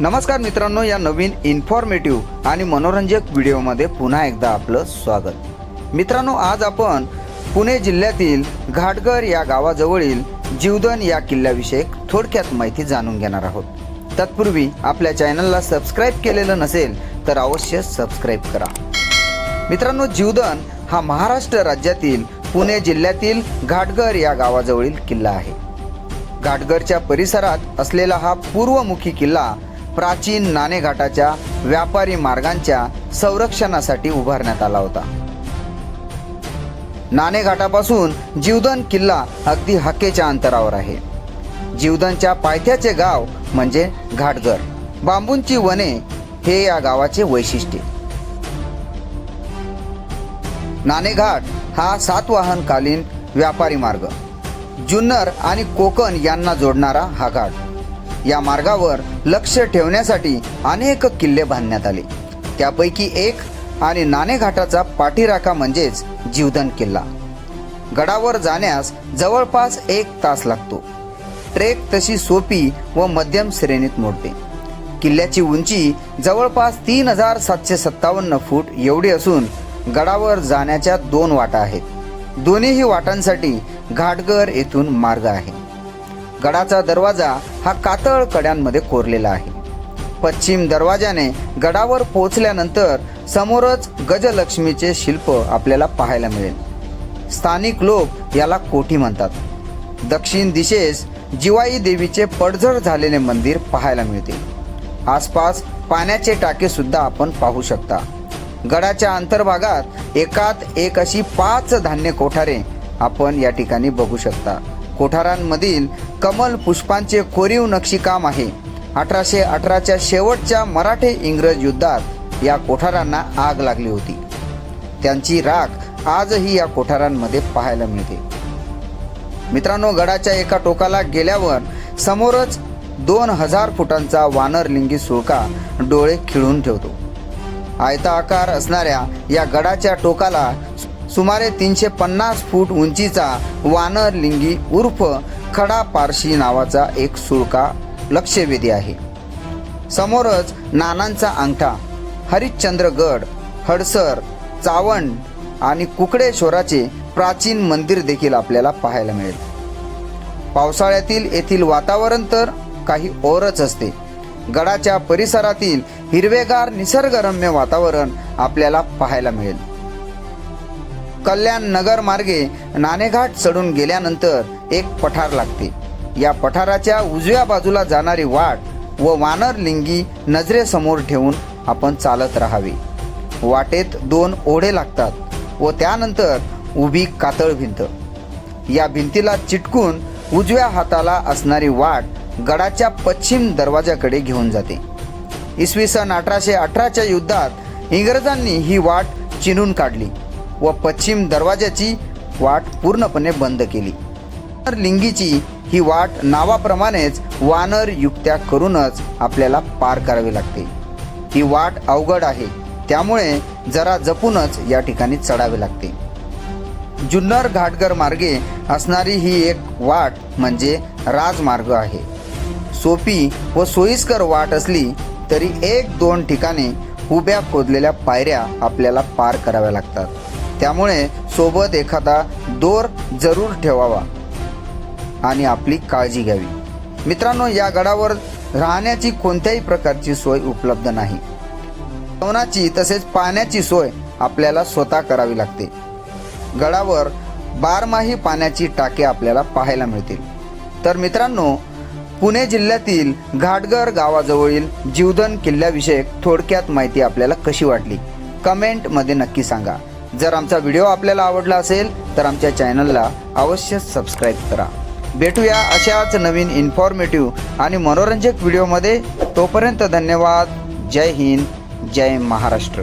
नमस्कार मित्रांनो या नवीन इन्फॉर्मेटिव्ह आणि मनोरंजक व्हिडिओमध्ये पुन्हा एकदा आपलं स्वागत. मित्रांनो आज आपण पुणे जिल्ह्यातील घाटघर या गावाजवळील जीवदन या किल्ल्याविषयक थोडक्यात माहिती जाणून घेणार आहोत. तत्पूर्वी आपल्या चॅनलला सबस्क्राईब केलेलं नसेल तर अवश्य सबस्क्राईब करा. मित्रांनो जीवदन हा महाराष्ट्र राज्यातील पुणे जिल्ह्यातील घाटघर या गावाजवळील किल्ला आहे. घाटघरच्या परिसरात असलेला हा पूर्वमुखी किल्ला प्राचीन नाणेघाटाच्या व्यापारी मार्गांच्या संरक्षणासाठी उभारण्यात आला होता. नाणेघाटापासून जीवदन किल्ला अगदी हक्केच्या अंतरावर आहे. जीवदनच्या पायथ्याचे गाव म्हणजे घाटघर. बांबूंची वने हे या गावाचे वैशिष्ट्य. नाणेघाट हा सातवाहनकालीन व्यापारी मार्ग. जुन्नर आणि कोकण यांना जोडणारा हा घाट. या मार्गावर लक्ष ठेवण्यासाठी अनेक किल्ले बांधण्यात आले. त्यापैकी एक आणि नाणेघाटाचा पाठीराखा म्हणजेच जीवधन किल्ला. गडावर जाण्यास जवळपास एक तास लागतो. ट्रेक तशी सोपी व मध्यम श्रेणीत मोडते. किल्ल्याची उंची जवळपास तीन हजार सातशे सत्तावन्न फूट एवढी असून गडावर जाण्याच्या दोन वाटा आहेत. दोन्हीही वाटांसाठी घाटगर येथून मार्ग आहे. गडाचा दरवाजा हा कातळ कड्यांमध्ये कोरलेला आहे. पश्चिम दरवाजाने गडावर पोहोचल्यानंतर समोरच गजलक्ष्मीचे शिल्प आपल्याला पाहायला मिळेल. स्थानिक लोक याला कोठी म्हणतात. दक्षिण दिशेस जिवाई देवीचे पडझड झालेले मंदिर पाहायला मिळते. आसपास पाण्याचे टाके सुद्धा आपण पाहू शकता. गडाच्या अंतर्भागात एकात एक अशी पाच धान्य कोठारे आपण या ठिकाणी बघू शकता. कोठारांमधील कमल पुष्पांचे कोरीव नक्षीकाम आहे. अठराशे अठराच्या शेवटच्या मराठे इंग्रज युद्धात या कोठारांना आग लागली होती. त्यांची राख आजही या कोठारांमध्ये पाहायला मिळते. मित्रांनो गडाच्या एका टोकाला गेल्यावर समोरच दोन हजार फुटांचा वानरलिंगी सुळका डोळे खिळून ठेवतो. आयता आकार असणाऱ्या या गडाच्या टोकाला सुमारे तीनशे पन्नास फूट उंचीचा वानर लिंगी उर्फ खडा पारशी नावाचा एक सुळका लक्षवेधी आहे. समोरच नानांचा अंगठा हरिश्चंद्रगड हडसर चावंड आणि कुकडेश्वराचे प्राचीन मंदिर देखील आपल्याला पाहायला मिळेल. पावसाळ्यातील येथील वातावरण तर काही ओरच असते. गडाच्या परिसरातील हिरवेगार निसर्गरम्य वातावरण आपल्याला पाहायला मिळेल. कल्याण नगर मार्गे नाणेघाट चढून गेल्यानंतर एक पठार लागते. या पठाराच्या उजव्या बाजूला जाणारी वाट व वानरलिंगी नजरेसमोर ठेवून आपण चालत राहावे. वाटेत दोन ओढे लागतात व त्यानंतर उभी कातळ भिंत. या भिंतीला चिटकून उजव्या हाताला असणारी वाट गडाच्या पश्चिम दरवाजाकडे घेऊन जाते. इसवी सन अठराशे अठराच्या युद्धात इंग्रजांनी ही वाट चिनून काढली. व पश्चिम दरवाजाची वाट पूर्णपणे बंद केली. लिंगीची ही वाट नावाप्रमाणेच वानर युक्त्या करूनच आपल्याला पार करावी लागते. ही वाट अवघड आहे. त्यामुळे जरा जपूनच या ठिकाणी चढावे लागते. जुन्नर घाटगर मार्गे असणारी ही एक वाट म्हणजे राजमार्ग आहे. सोपी व सोयीस्कर वाट असली तरी एक दोन ठिकाणी उभ्या खोदलेल्या पायऱ्या आपल्याला पार कराव्या लागतात. त्यामुळे सोबत एखादा दोर जरूर ठेवावा आणि आपली काळजी घ्यावी. मित्रांनो या गडावर राहण्याची कोणत्याही प्रकारची सोय उपलब्ध नाही. जेवणाची तसेच पाण्याची सोय आपल्याला स्वतः करावी लागते. गडावर बारमाही पाण्याची टाके आपल्याला पाहायला मिळतील. तर मित्रांनो पुणे जिल्ह्यातील घाटघर गावाजवळील जीवधन किल्ल्याविषयक थोडक्यात माहिती आपल्याला कशी वाटली? कमेंटमध्ये नक्की सांगा. जर आमचा व्हिडिओ आपल्याला आवडला असेल तर आमच्या चॅनलला अवश्य सबस्क्राईब करा. भेटूया अशाच नवीन इन्फॉर्मेटिव्ह आणि मनोरंजक व्हिडिओमध्ये. तोपर्यंत धन्यवाद. जय हिंद. जय महाराष्ट्र.